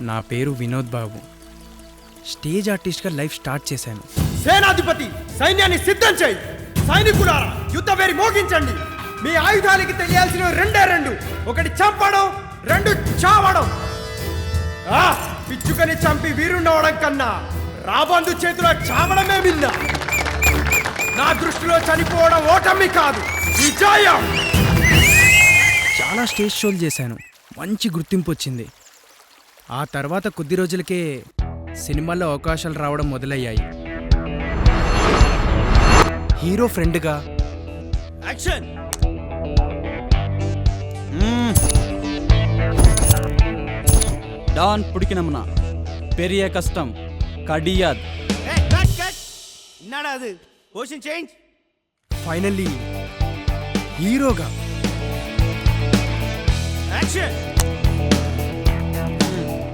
నా పేరు వినోద్ బాబు. స్టేజ్ ఆర్టిస్ట్గా లైఫ్ స్టార్ట్ చేశాను. సేనాధిపతి సైన్యాన్ని సిద్ధం చేయి. సైనికులారా యుద్ధ వేరి మోగించండి. మీ ఆయుధాలకి తెలియాల్సిన రెండే రెండు. ఒకటి చంపడం రెండు చావడం. ఆ పిచ్చుకని చంపి వీరుండవడం కన్నా రాబందు చేతిలో చావడమే మిన్న. నా దృష్టిలో చనిపోవడం ఓటమి కాదు. విజయం! చాలా స్టేజ్ షోలు చేశాను. మంచి గుర్తింపు వచ్చింది. ఆ తర్వాత కొద్ది రోజులకే సినిమాల్లో అవకాశాలు రావడం మొదలయ్యాయి. హీరో ఫ్రెండ్గా యాక్షన్! డాన్ పుడికినమ్నా పెరియ కష్టం కడియాద్. అది? చేంజ్ ఫైనల్లీ హీరోగా యాక్షన్!